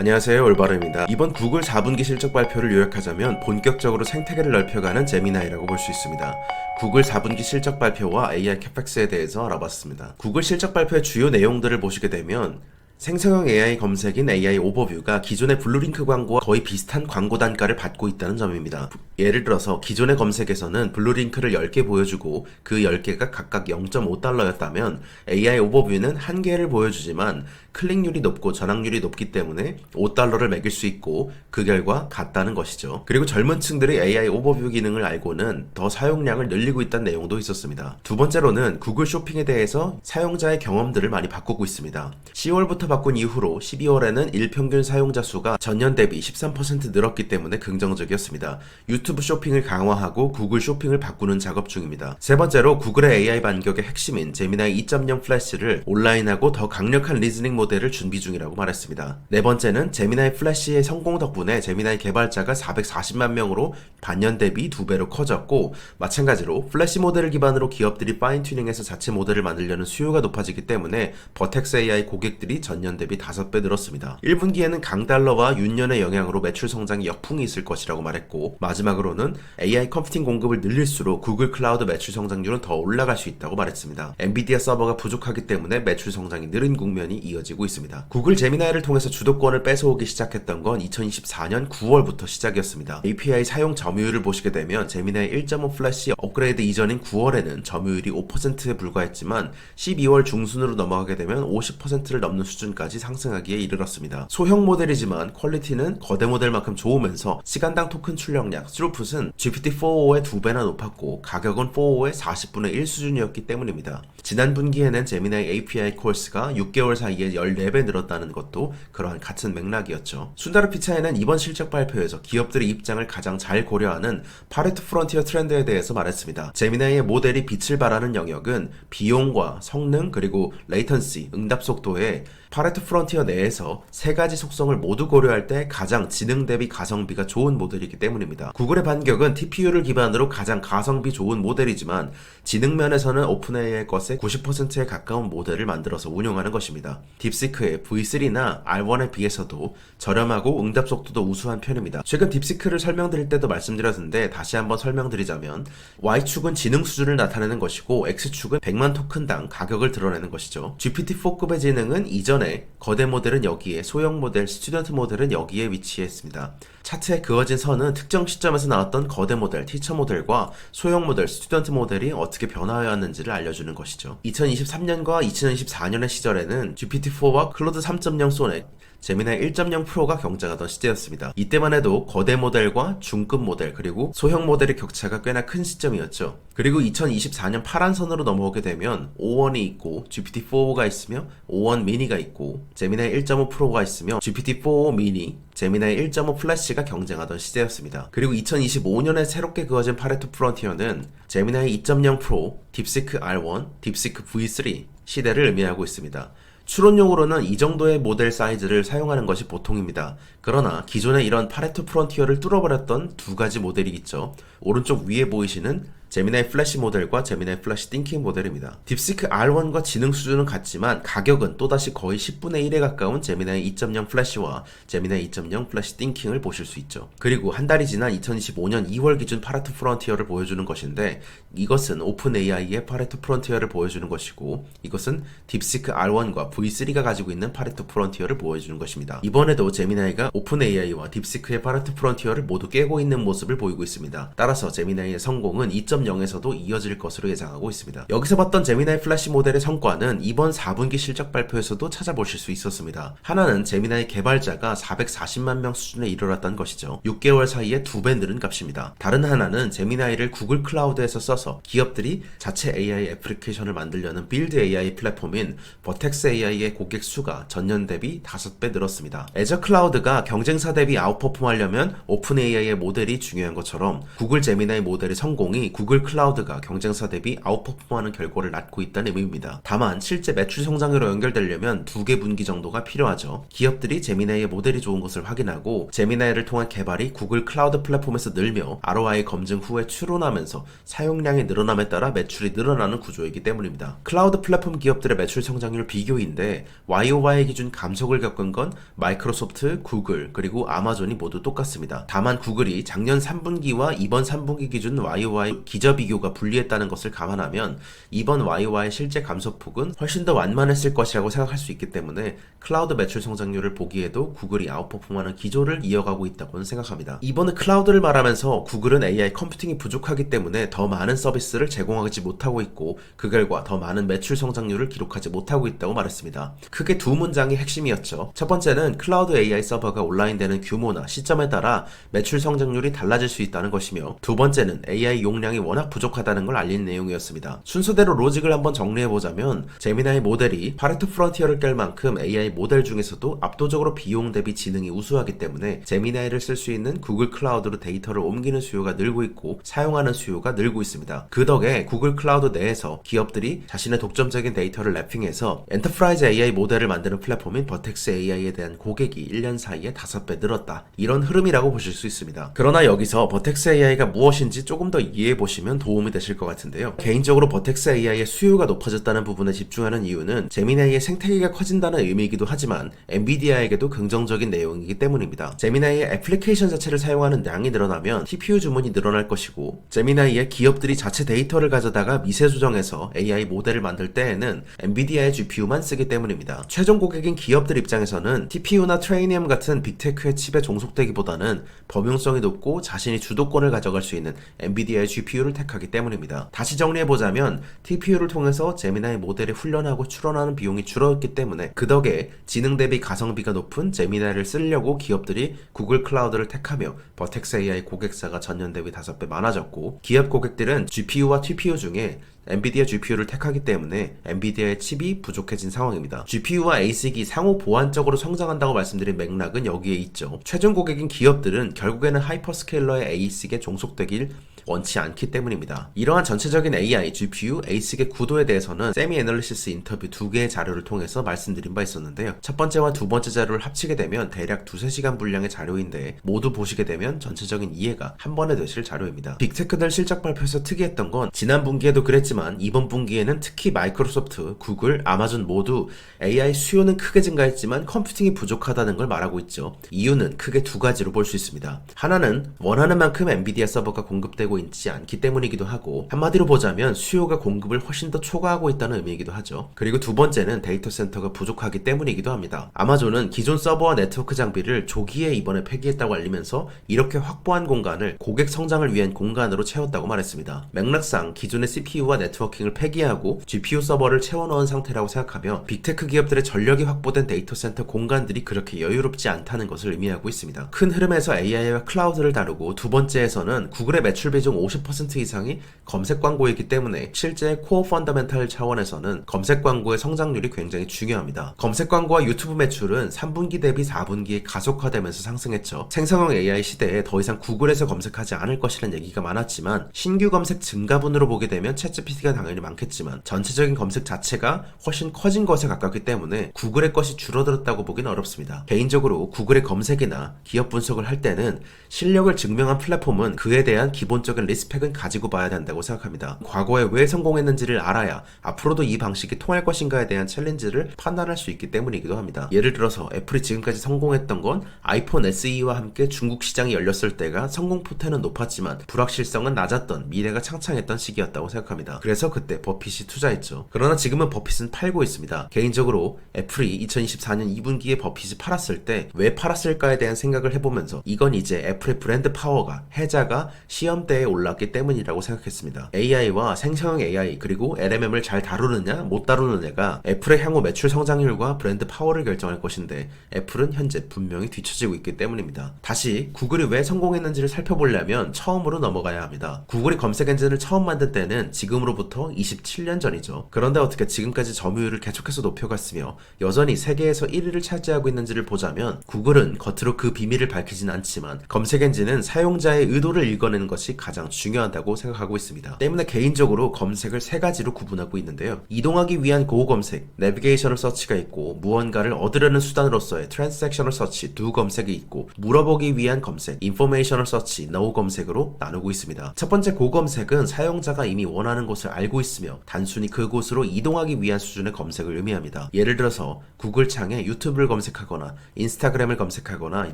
안녕하세요 올바름입니다. 이번 구글 4분기 실적 발표를 요약하자면 본격적으로 생태계를 넓혀가는 제미나이라고 볼 수 있습니다. 구글 4분기 실적 발표와 AI 캐펙스에 대해서 알아봤습니다. 구글 실적 발표의 주요 내용들을 보시게 되면 생성형 AI 검색인 AI 오버뷰가 기존의 블루링크 광고와 거의 비슷한 광고 단가를 받고 있다는 점입니다. 예를 들어서 기존의 검색에서는 블루링크를 10개 보여주고 그 10개가 각각 0.5달러였다면 AI 오버뷰는 1개를 보여주지만 클릭률이 높고 전환율이 높기 때문에 5달러를 매길 수 있고 그 결과 같다는 것이죠. 그리고 젊은 층들이 AI 오버뷰 기능을 알고는 더 사용량을 늘리고 있다는 내용도 있었습니다. 두 번째로는 구글 쇼핑에 대해서 사용자의 경험들을 많이 바꾸고 있습니다. 10월부터 바꾼 이후로 12월에는 일평균 사용자 수가 전년 대비 13% 늘었기 때문에 긍정적이었습니다. 유튜브 쇼핑을 강화하고 구글 쇼핑을 바꾸는 작업 중입니다. 세 번째로 구글의 AI 반격의 핵심인 제미나이 2.0 플래시를 온라인하고 더 강력한 리즈닝 모델을 준비 중이라고 말했습니다. 네 번째는 제미나이 플래시의 성공 덕분에 제미나이 개발자가 440만 명으로 반년 대비 두 배로 커졌고 마찬가지로 플래시 모델을 기반으로 기업들이 파인 튜닝해서 자체 모델을 만들려는 수요가 높아지기 때문에 버텍스 AI 고객들이 전년 대비 5배 늘었습니다. 1분기에는 강달러와 윤년의 영향으로 매출 성장에 역풍이 있을 것이라고 말했고 마지막으로는 AI 컴퓨팅 공급을 늘릴수록 구글 클라우드 매출 성장률은 더 올라갈 수 있다고 말했습니다. 엔비디아 서버가 부족하기 때문에 매출 성장이 느린 국면이 이어지고 있습니다. 구글 제미나이를 통해서 주도권을 뺏어오기 시작했던 건 2024년 9월부터 시작이었습니다. API 사용 점유율을 보시게 되면 제미나이 1.5 플래시 업그레이드 이전인 9월에는 점유율이 5%에 불과했지만 12월 중순으로 넘어가게 되면 50%를 넘는 수준 까지 상승하기에 이르렀습니다. 소형 모델이지만 퀄리티는 거대 모델만큼 좋으면서 시간당 토큰 출력량, 스루풋은 GPT-4o의 2배나 높았고 가격은 4o의 40분의 1 수준이었기 때문입니다. 지난 분기에는 제미나이 API 콜스가 6개월 사이에 14배 늘었다는 것도 그러한 같은 맥락이었죠. 순다르 피차이는 이번 실적 발표에서 기업들의 입장을 가장 잘 고려하는 파레토 프론티어 트렌드에 대해서 말했습니다. 제미나이의 모델이 빛을 발하는 영역은 비용과 성능 그리고 레이턴시, 응답 속도에 파레토 프론티어 내에서 세 가지 속성을 모두 고려할 때 가장 지능 대비 가성비가 좋은 모델이기 때문입니다. 구글의 반격은 TPU를 기반으로 가장 가성비 좋은 모델이지만 지능 면에서는 오픈AI의 것의 90%에 가까운 모델을 만들어서 운용하는 것입니다. 딥시크의 V3나 R1에 비해서도 저렴하고 응답 속도도 우수한 편입니다. 최근 딥시크를 설명드릴 때도 말씀드렸는데 다시 한번 설명드리자면 Y축은 지능 수준을 나타내는 것이고 X축은 100만 토큰당 가격을 드러내는 것이죠. GPT-4급의 지능은 이전 에 거대 모델은 여기에, 소형 모델, 스튜던트 모델은 여기에 위치했습니다. 차트에 그어진 선은 특정 시점에서 나왔던 거대 모델, 티처 모델과 소형 모델, 스튜던트 모델이 어떻게 변화해왔는지를 알려주는 것이죠. 2023년과 2024년의 시절에는 GPT-4와 클로드 3.0 소넥, 제미나이 1.0 프로가 경쟁하던 시대였습니다. 이때만 해도 거대 모델과 중급 모델 그리고 소형 모델의 격차가 꽤나 큰 시점이었죠. 그리고 2024년 파란 선으로 넘어오게 되면 5원이 있고 GPT-4가 있으며 5원 미니가 있고 제미나이 1.5 프로가 있으며 GPT-4 미니, 제미나이 1.5 플래시가 경쟁하던 시대였습니다. 그리고 2025년에 새롭게 그어진 파레토 프론티어는 제미나이 2.0 프로, 딥시크 R1, 딥시크 V3 시대를 의미하고 있습니다. 추론용으로는 이 정도의 모델 사이즈를 사용하는 것이 보통입니다. 그러나 기존에 이런 파레토 프론티어를 뚫어버렸던 두 가지 모델이 있죠. 오른쪽 위에 보이시는 제미나이 플래시 모델과 제미나이 플래시 띵킹 모델입니다. 딥시크 R1과 지능 수준은 같지만 가격은 또다시 거의 10분의 1에 가까운 제미나이 2.0 플래시와 제미나이 2.0 플래시 띵킹을 보실 수 있죠. 그리고 한 달이 지난 2025년 2월 기준 파레토 프론티어를 보여주는 것인데 이것은 오픈 AI의 파레토 프론티어를 보여주는 것이고 이것은 딥시크 R1과 V3가 가지고 있는 파레토 프론티어를 보여주는 것입니다. 이번에도 제미나이가 오픈 AI와 딥시크의 파레토 프론티어를 모두 깨고 있는 모습을 보이고 있습니다. 따라서 제미나이의 성공은 2.0 에서도 이어질 것으로 예상하고 있습니다. 여기서 봤던 제미나이 플래시 모델의 성과는 이번 4분기 실적 발표에서도 찾아보실 수 있었습니다. 하나는 제미나이 개발자가 440만 명 수준에 이르렀다는 것이죠. 6개월 사이에 두 배 늘은 값입니다. 다른 하나는 제미나이를 구글 클라우드에서 써서 기업들이 자체 AI 애플리케이션을 만들려는 빌드 AI 플랫폼인 버텍스 AI의 고객 수가 전년 대비 5배 늘었습니다. 애저 클라우드가 경쟁사 대비 아웃퍼폼하려면 오픈 AI의 모델이 중요한 것처럼 구글 제미나이 모델의 성공이 구글 구글 클라우드가 경쟁사 대비 아웃퍼폼하는 결과를 낳고 있다는 의미입니다. 다만 실제 매출 성장으로 연결되려면 두 개 분기 정도가 필요하죠. 기업들이 제미나이의 모델이 좋은 것을 확인하고 제미나이를 통한 개발이 구글 클라우드 플랫폼에서 늘며 ROI 검증 후에 추론하면서 사용량이 늘어남에 따라 매출이 늘어나는 구조이기 때문입니다. 클라우드 플랫폼 기업들의 매출 성장률 비교인데 YOY 기준 감속을 겪은 건 마이크로소프트, 구글, 그리고 아마존이 모두 똑같습니다. 다만 구글이 작년 3분기와 이번 3분기 기준 YOY 기저 비교가 불리했다는 것을 감안하면 이번 YOY 실제 감소폭은 훨씬 더 완만했을 것이라고 생각할 수 있기 때문에 클라우드 매출 성장률을 보기에도 구글이 아웃퍼폼하는 기조를 이어가고 있다고는 생각합니다. 이번에 클라우드를 말하면서 구글은 AI 컴퓨팅이 부족하기 때문에 더 많은 서비스를 제공하지 못하고 있고 그 결과 더 많은 매출 성장률을 기록하지 못하고 있다고 말했습니다. 크게 두 문장이 핵심이었죠. 첫 번째는 클라우드 AI 서버가 온라인되는 규모나 시점에 따라 매출 성장률이 달라질 수 있다는 것이며 두 번째는 AI 용량이 워낙 부족하다는 걸 알린 내용이었습니다. 순서대로 로직을 한번 정리해보자면 제미나이 모델이 파레토 프론티어를 깰 만큼 AI 모델 중에서도 압도적으로 비용 대비 지능이 우수하기 때문에 제미나이를 쓸 수 있는 구글 클라우드로 데이터를 옮기는 수요가 늘고 있고 사용하는 수요가 늘고 있습니다. 그 덕에 구글 클라우드 내에서 기업들이 자신의 독점적인 데이터를 랩핑해서 엔터프라이즈 AI 모델을 만드는 플랫폼인 버텍스 AI에 대한 고객이 1년 사이에 5배 늘었다. 이런 흐름이라고 보실 수 있습니다. 그러나 여기서 버텍스 AI가 무엇인지 조금 더 이해해 보시면 도움이 되실 것 같은데요. 개인적으로 버텍스 AI의 수요가 높아졌다는 부분에 집중하는 이유는 제미나이의 생태계가 커진다는 의미이기도 하지만 엔비디아에게도 긍정적인 내용이기 때문입니다. 제미나이의 애플리케이션 자체를 사용하는 양이 늘어나면 TPU 주문이 늘어날 것이고 제미나이의 기업들이 자체 데이터를 가져다가 미세 조정해서 AI 모델을 만들 때에는 엔비디아의 GPU만 쓰기 때문입니다. 최종 고객인 기업들 입장에서는 TPU나 트레이니엄 같은 빅테크의 칩에 종속되기보다는 범용성이 높고 자신이 주도권을 가져갈 수 있는 엔비디아의 GPU 를 택하기 때문입니다. 다시 정리해보자면 TPU를 통해서 제미나이 모델을 훈련하고 추론하는 비용이 줄었기 때문에 그 덕에 지능 대비 가성비가 높은 제미나이를 쓰려고 기업들이 구글 클라우드를 택하며 버텍스 AI 고객사가 전년 대비 5배 많아졌고 기업 고객들은 GPU와 TPU 중에 엔비디아 GPU를 택하기 때문에 엔비디아의 칩이 부족해진 상황입니다. GPU와 ASIC이 상호 보완적으로 성장한다고 말씀드린 맥락은 여기에 있죠. 최종 고객인 기업들은 결국에는 하이퍼스케일러의 ASIC에 종속되길 원치 않기 때문입니다. 이러한 전체적인 AI, GPU, ASIC의 구도에 대해서는 세미 애널리시스 인터뷰 두 개의 자료를 통해서 말씀드린 바 있었는데요. 첫 번째와 두 번째 자료를 합치게 되면 대략 두세 시간 분량의 자료인데 모두 보시게 되면 전체적인 이해가 한 번에 되실 자료입니다. 빅테크들 실적 발표에서 특이했던 건 지난 분기에도 그랬 지만 이번 분기에는 특히 마이크로소프트, 구글, 아마존 모두 AI 수요는 크게 증가했지만 컴퓨팅이 부족하다는 걸 말하고 있죠. 이유는 크게 두 가지로 볼 수 있습니다. 하나는 원하는 만큼 엔비디아 서버가 공급되고 있지 않기 때문이기도 하고 한마디로 보자면 수요가 공급을 훨씬 더 초과하고 있다는 의미이기도 하죠. 그리고 두 번째는 데이터 센터가 부족하기 때문이기도 합니다. 아마존은 기존 서버와 네트워크 장비를 조기에 이번에 폐기했다고 알리면서 이렇게 확보한 공간을 고객 성장을 위한 공간으로 채웠다고 말했습니다. 맥락상 기존의 CPU와 네트워킹을 폐기하고 GPU 서버를 채워넣은 상태라고 생각하며 빅테크 기업들의 전력이 확보된 데이터 센터 공간들이 그렇게 여유롭지 않다는 것을 의미하고 있습니다. 큰 흐름에서 AI와 클라우드를 다루고 두 번째에서는 구글의 매출 비중 50% 이상이 검색 광고이기 때문에 실제 코어 펀더멘탈 차원에서는 검색 광고의 성장률이 굉장히 중요합니다. 검색 광고와 유튜브 매출은 3분기 대비 4분기에 가속화되면서 상승했죠. 생성형 AI 시대에 더 이상 구글에서 검색하지 않을 것이라는 얘기가 많았지만 신규 검색 증가분으로 보게 되면 챗 GPT가 당연히 많겠지만 전체적인 검색 자체가 훨씬 커진 것에 가깝기 때문에 구글의 것이 줄어들었다고 보기는 어렵습니다. 개인적으로 구글의 검색이나 기업 분석을 할 때는 실력을 증명한 플랫폼은 그에 대한 기본적인 리스펙은 가지고 봐야 된다고 생각합니다. 과거에 왜 성공했는지를 알아야 앞으로도 이 방식이 통할 것인가에 대한 챌린지를 판단할 수 있기 때문이기도 합니다. 예를 들어서 애플이 지금까지 성공했던 건 아이폰 SE와 함께 중국 시장이 열렸을 때가 성공 포텐은 높았지만 불확실성은 낮았던 미래가 창창했던 시기였다고 생각합니다. 그래서 그때 버핏이 투자했죠. 그러나 지금은 버핏은 팔고 있습니다. 개인적으로 애플이 2024년 2분기에 버핏이 팔았을 때 왜 팔았을까에 대한 생각을 해보면서 이건 이제 애플의 브랜드 파워가 해자가 시험대에 올랐기 때문이라고 생각했습니다. AI와 생성형 AI 그리고 LMM을 잘 다루느냐 못 다루느냐가 애플의 향후 매출 성장률과 브랜드 파워를 결정할 것인데 애플은 현재 분명히 뒤처지고 있기 때문입니다. 다시 구글이 왜 성공했는지를 살펴보려면 처음으로 넘어가야 합니다. 구글이 검색 엔진을 처음 만든 때는 지금으로 지금으로부터 27년 전이죠. 그런데 어떻게 지금까지 점유율을 계속해서 높여갔으며 여전히 세계에서 1위를 차지하고 있는지를 보자면 구글은 겉으로 그 비밀을 밝히진 않지만 검색 엔진은 사용자의 의도를 읽어내는 것이 가장 중요하다고 생각하고 있습니다. 때문에 개인적으로 검색을 세 가지로 구분하고 있는데요. 이동하기 위한 고호 검색, 내비게이셔널 서치가 있고 무언가를 얻으려는 수단으로서의 트랜스액셔널 서치 두 검색이 있고 물어보기 위한 검색, 인포메이셔널 서치, no 검색으로 나누고 있습니다. 첫 번째 고검색은 사용자가 이미 원하는 곳을 알고 있으며 단순히 그곳으로 이동하기 위한 수준의 검색을 의미합니다. 예를 들어서 구글 창에 유튜브를 검색하거나 인스타그램을 검색하거나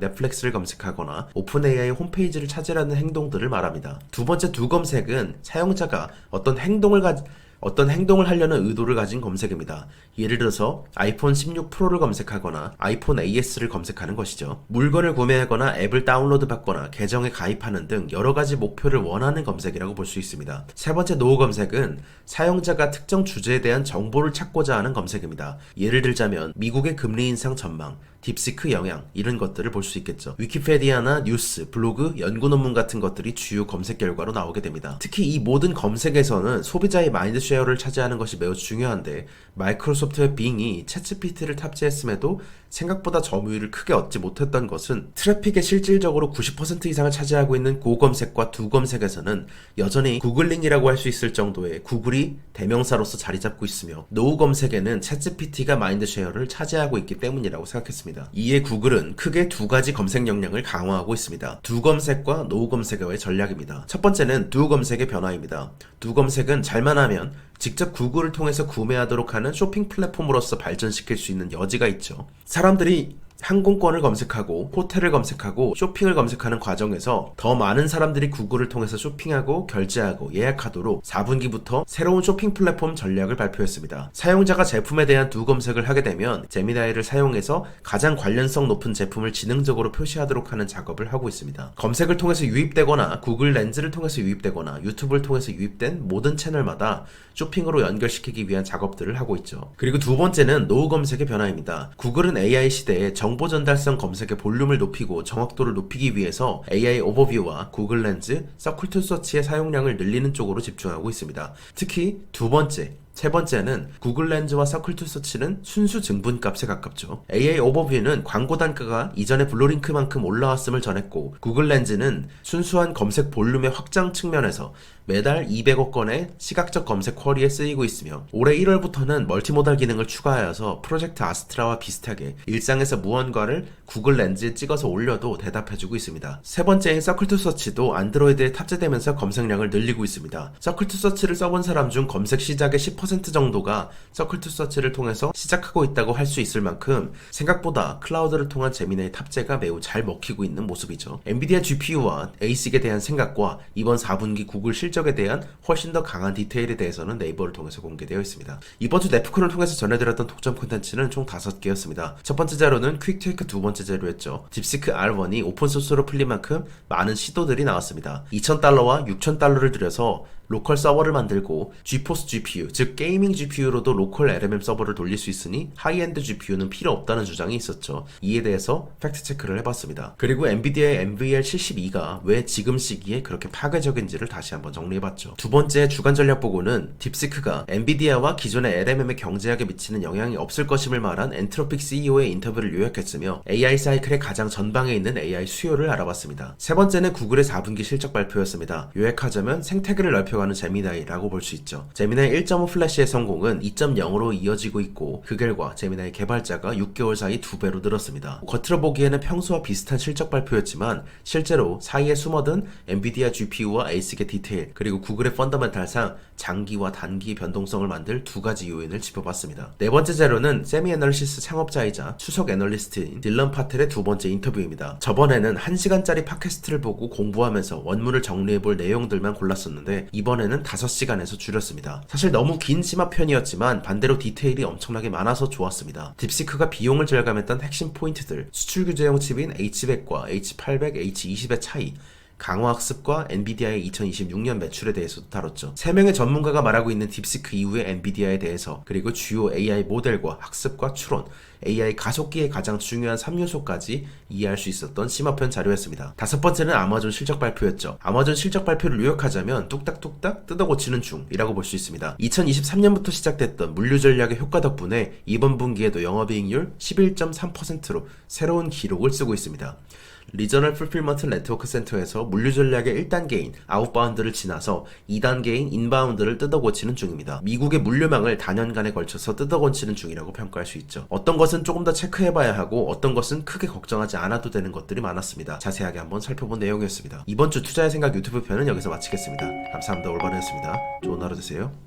넷플릭스를 검색하거나 오픈 AI 홈페이지를 찾으려는 행동들을 말합니다. 두 번째 두 검색은 사용자가 어떤 행동을 가 어떤 행동을 하려는 의도를 가진 검색입니다. 예를 들어서 아이폰 16 프로를 검색하거나 아이폰 AS를 검색하는 것이죠. 물건을 구매하거나 앱을 다운로드 받거나 계정에 가입하는 등 여러 가지 목표를 원하는 검색이라고 볼 수 있습니다. 세 번째 노후 검색은 사용자가 특정 주제에 대한 정보를 찾고자 하는 검색입니다. 예를 들자면 미국의 금리 인상 전망, 딥시크 영향 이런 것들을 볼 수 있겠죠. 위키페디아나 뉴스, 블로그, 연구 논문 같은 것들이 주요 검색 결과로 나오게 됩니다. 특히 이 모든 검색에서는 소비자의 마인드 쉐어를 차지하는 것이 매우 중요한데 마이크로소프트의 빙이 챗GPT를 탑재했음에도 생각보다 점유율을 크게 얻지 못했던 것은 트래픽의 실질적으로 90% 이상을 차지하고 있는 고검색과 두검색에서는 여전히 구글링이라고 할 수 있을 정도의 구글이 대명사로서 자리 잡고 있으며 노후 검색에는 챗GPT가 마인드 쉐어를 차지하고 있기 때문이라고 생각했습니다. 이에 구글은 크게 두 가지 검색 역량을 강화하고 있습니다. 두 검색과 노후 검색의 전략입니다. 첫 번째는 두 검색의 변화입니다. 두 검색은 잘만 하면 직접 구글을 통해서 구매하도록 하는 쇼핑 플랫폼으로서 발전시킬 수 있는 여지가 있죠. 사람들이 항공권을 검색하고 호텔을 검색하고 쇼핑을 검색하는 과정에서 더 많은 사람들이 구글을 통해서 쇼핑하고 결제하고 예약하도록 4분기부터 새로운 쇼핑 플랫폼 전략을 발표했습니다. 사용자가 제품에 대한 두 검색을 하게 되면 제미나이를 사용해서 가장 관련성 높은 제품을 지능적으로 표시하도록 하는 작업을 하고 있습니다. 검색을 통해서 유입되거나 구글 렌즈를 통해서 유입되거나 유튜브를 통해서 유입된 모든 채널마다 쇼핑으로 연결시키기 위한 작업들을 하고 있죠. 그리고 두 번째는 노후 검색의 변화입니다. 구글은 AI 시대에 정보 전달성 검색의 볼륨을 높이고 정확도를 높이기 위해서 AI 오버뷰와 구글 렌즈, 서클2 서치의 사용량을 늘리는 쪽으로 집중하고 있습니다. 특히 두 번째, 세 번째는 구글 렌즈와 서클2 서치는 순수 증분 값에 가깝죠. AI 오버뷰는 광고 단가가 이전에 블루링크만큼 올라왔음을 전했고 구글 렌즈는 순수한 검색 볼륨의 확장 측면에서 매달 200억 건의 시각적 검색 쿼리에 쓰이고 있으며 올해 1월부터는 멀티모달 기능을 추가하여서 프로젝트 아스트라와 비슷하게 일상에서 무언가를 구글 렌즈에 찍어서 올려도 대답해주고 있습니다. 세 번째인 서클2 서치도 안드로이드에 탑재되면서 검색량을 늘리고 있습니다. 서클2 서치를 써본 사람 중 검색 시작의 10% 정도가 서클2 서치를 통해서 시작하고 있다고 할 수 있을 만큼 생각보다 클라우드를 통한 제미나의 탑재가 매우 잘 먹히고 있는 모습이죠. 엔비디아 GPU와 ASIC에 대한 생각과 이번 4분기 구글 실적 에 대한 훨씬 더 강한 디테일에 대해서는 네이버를 통해서 공개되어 있습니다. 이번 주 네프콘을 통해서 전해드렸던 독점 콘텐츠는 총 5개였습니다. 첫 번째 자료는 퀵테이크 두 번째 자료였죠. 딥시크 R1이 오픈소스로 풀린 만큼 많은 시도들이 나왔습니다. 2,000달러와 6,000달러를 들여서 로컬 서버를 만들고 GeForce GPU, 즉 게이밍 GPU로도 로컬 LMM 서버를 돌릴 수 있으니 하이엔드 GPU는 필요 없다는 주장이 있었죠. 이에 대해서 팩트 체크를 해봤습니다. 그리고 엔비디아의 NVL72가 왜 지금 시기에 그렇게 파괴적인지를 다시 한번 정리해봤죠. 두 번째 주간 전략 보고는 딥시크가 엔비디아와 기존의 LMM의 경제학에 미치는 영향이 없을 것임을 말한 엔트로픽 CEO의 인터뷰를 요약했으며 AI 사이클의 가장 전방에 있는 AI 수요를 알아봤습니다. 세 번째는 구글의 4분기 실적 발표였습니다. 요약하자면 생태계를 넓혀 대표하는 제미나이라고 볼 수 있죠. 제미나이 1.5 플래시의 성공은 2.0으로 이어지고 있고 그 결과 제미나이 개발자가 6개월 사이 2배로 늘었습니다. 겉으로 보기에는 평소와 비슷한 실적 발표였지만 실제로 사이에 숨어든 엔비디아 GPU와 ASIC의 디테일 그리고 구글의 펀더멘탈상 장기와 단기 변동성을 만들 두 가지 요인을 짚어봤습니다. 네 번째 자료는 세미 애널리시스 창업자이자 수석 애널리스트인 딜런 파텔의 두 번째 인터뷰입니다. 저번에는 1시간짜리 팟캐스트를 보고 공부하면서 원문을 정리해볼 내용들만 골랐었는데 이번 에는 5시간에서 줄였습니다. 사실 너무 긴 심화편이었지만 반대로 디테일이 엄청나게 많아서 좋았습니다. 딥시크가 비용을 절감했던 핵심 포인트들, 수출 규제용 칩인 H100과 H800, H20의 차이, 강화학습과 엔비디아의 2026년 매출에 대해서도 다뤘죠. 3명의 전문가가 말하고 있는 딥시크 이후의 엔비디아에 대해서 그리고 주요 AI 모델과 학습과 추론, AI 가속기의 가장 중요한 3요소까지 이해할 수 있었던 심화편 자료였습니다. 다섯 번째는 아마존 실적 발표였죠. 아마존 실적 발표를 요약하자면 뚝딱뚝딱 뜯어 고치는 중이라고 볼 수 있습니다. 2023년부터 시작됐던 물류 전략의 효과 덕분에 이번 분기에도 영업이익률 11.3%로 새로운 기록을 쓰고 있습니다. 리저널 풀필먼트 네트워크 센터에서 물류 전략의 1단계인 아웃바운드를 지나서 2단계인 인바운드를 뜯어 고치는 중입니다. 미국의 물류망을 단연간에 걸쳐서 뜯어 고치는 중이라고 평가할 수 있죠. 어떤 것은 조금 더 체크해봐야 하고 어떤 것은 크게 걱정하지 않아도 되는 것들이 많았습니다. 자세하게 한번 살펴본 내용이었습니다. 이번 주 투자의 생각 유튜브 편은 여기서 마치겠습니다. 감사합니다. 올바르였습니다. 좋은 하루 되세요.